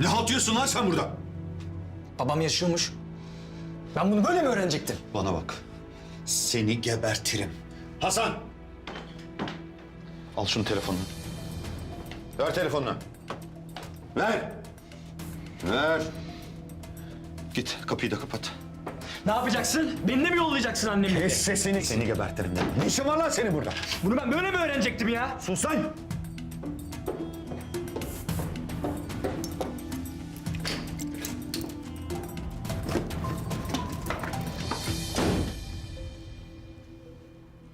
Ne halt diyorsun lan sen burada? Babam yaşıyormuş. Ben bunu böyle mi öğrenecektim? Bana bak. Seni gebertirim. Hasan! Al şunu telefonunu. Ver telefonunu. Ver. Ver. Git kapıyı da kapat. Ne yapacaksın? Beni de mi yollayacaksın annemle? Kes sesini. Seni gebertirim dedim. Ne işin var lan senin burada? Bunu ben böyle mi öğrenecektim ya? Sus lan!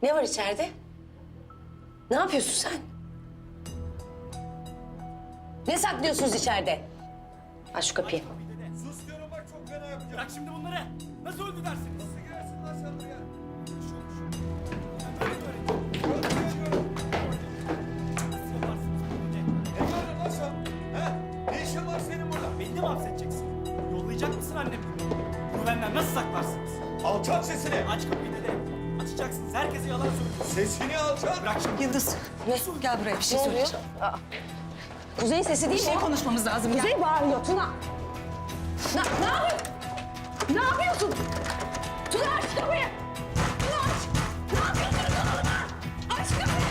Ne var içeride? Ne yapıyorsun sen? Ne saklıyorsunuz içeride? Aç şu kapıyı. Sus diyorum bak çok fena yapacağım. Bırak şimdi bunları. Nasıl öldü dersiniz? Nasıl girersin lan sen buraya? Beni de mi hapsedeceksin? Yollayacak mısın annemi? Bunu benden nasıl saklarsınız? Alçak sesini. Aç kapıyı dede. Açacaksınız. Herkese yalan söylüyorsunuz. Sesini alçak. Bırak şimdi. Yıldız, gel buraya bir şey Ne söyleyeceğim. Aa. Kuzey'in sesi değil Bir şey mi konuşmamız lazım. Gel. Kuzey bağırıyor Tuna. Ne, ne yapıyorsun? Ne yapıyorsun? Tuna aç kapıyı. Tuna aç. Ne yapıyorsun oğluma? Aç kapıyı.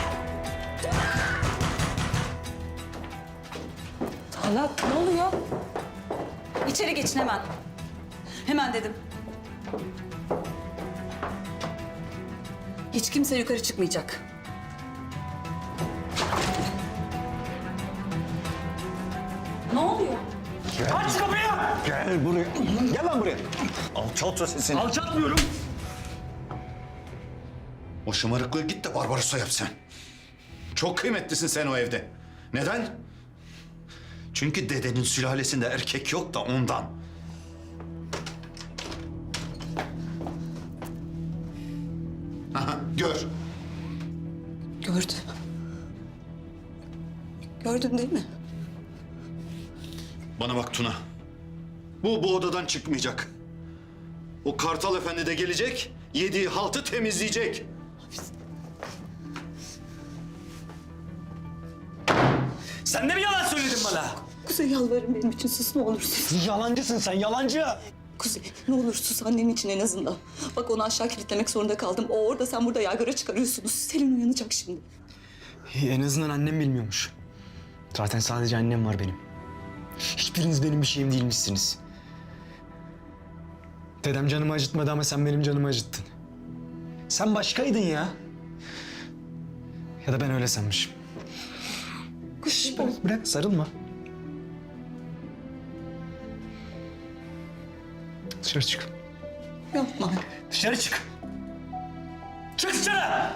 Allah ne oluyor? İçeri geçin hemen. Hemen dedim. Hiç kimse yukarı çıkmayacak. Ne oluyor? Aç kapıyı! Gel buraya. Gel lan buraya. Alçaltsa sesini. Alçatmıyorum. O şımarıklığı git de Barbaros'a yap sen. Çok kıymetlisin sen o evde. Neden? Çünkü dedenin sülalesinde erkek yok da ondan. Gör. Gördüm. Gördüm değil mi? Bana bak Tuna. Bu bu odadan çıkmayacak. O Kartal Efendi de gelecek, yediği haltı temizleyecek. Sen de mi yalan söyledin bana? Kuzey yalvarırım benim için sus ne olursun. Yalancısın sen yalancı. Kuzey ne olur sus annenin için en azından. Bak onu aşağı kilitlemek zorunda kaldım. O orada sen burada yaygara çıkarıyorsunuz. Selin uyanacak şimdi. İyi, en azından annem bilmiyormuş. Zaten sadece annem var benim. Hiçbiriniz benim bir şeyim değilmişsiniz. Dedem canımı acıtmadı ama sen benim canımı acıttın. Sen başkaydın ya. Ya da ben öyle sanmışım. Şş, bırak, bırak sarılma. Dışarı çık. Yapma. Dışarı çık. Çık dışarı!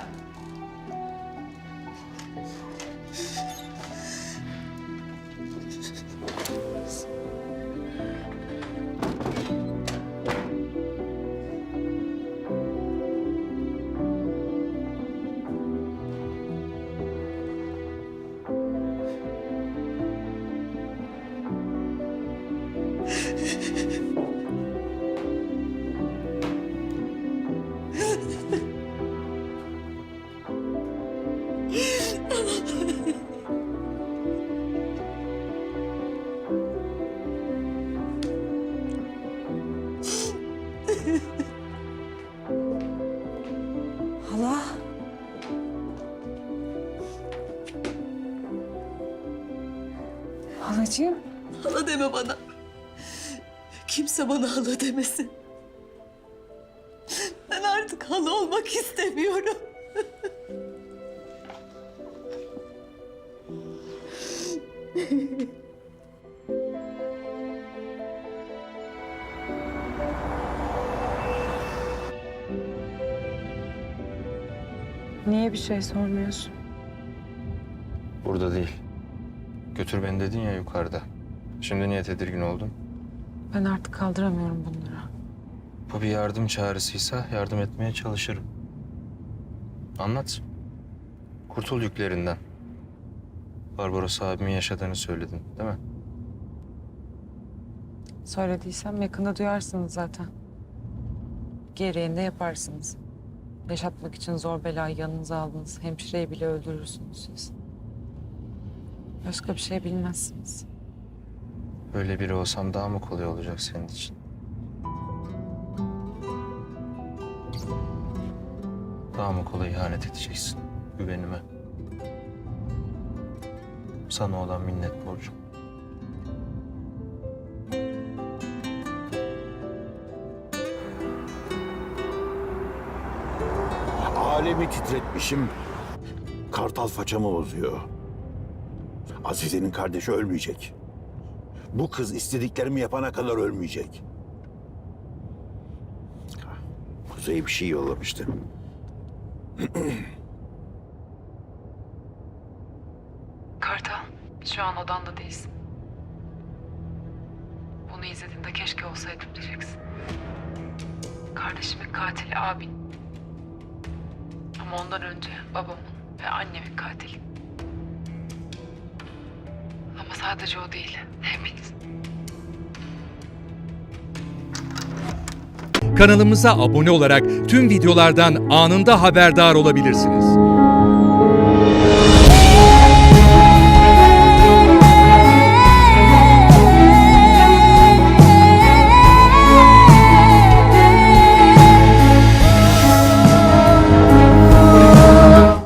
Hala. Halacığım. Hala deme bana. Kimse bana hala demesin. Ben artık hala olmak istemiyorum. Niye bir şey sormuyorsun? Burada değil. Götür beni dedin ya yukarıda. Şimdi niye tedirgin oldun? Ben artık kaldıramıyorum bunları. Bu bir yardım çağrısıysa yardım etmeye çalışırım. Anlat. Kurtul yüklerinden. Barbaros abimin yaşadığını söyledin değil mi? Söylediysem yakında duyarsınız zaten. Gereğini de yaparsınız. Yaşatmak için zor belayı yanınıza aldınız. Hemşireyi bile öldürürsünüz siz. Başka bir şey bilmezsiniz. Böyle biri olsam daha mı kolay olacak senin için? Daha mı kolay ihanet edeceksin güvenime? Sana olan minnet borcum. Alemi titretmişim. Kartal façamı bozuyor. Azize'nin kardeşi ölmeyecek. Bu kız istediklerimi yapana kadar ölmeyecek. Kuzey bir şey yollamıştı. Kartal, şu an odanda değilsin. Bunu izlediğinde keşke olsaydım diyeceksin. Kardeşimin katili abin. Ama ondan önce babamın ve annemin katili. Ama sadece o değil, hepiniz. Kanalımıza abone olarak tüm videolardan anında haberdar olabilirsiniz.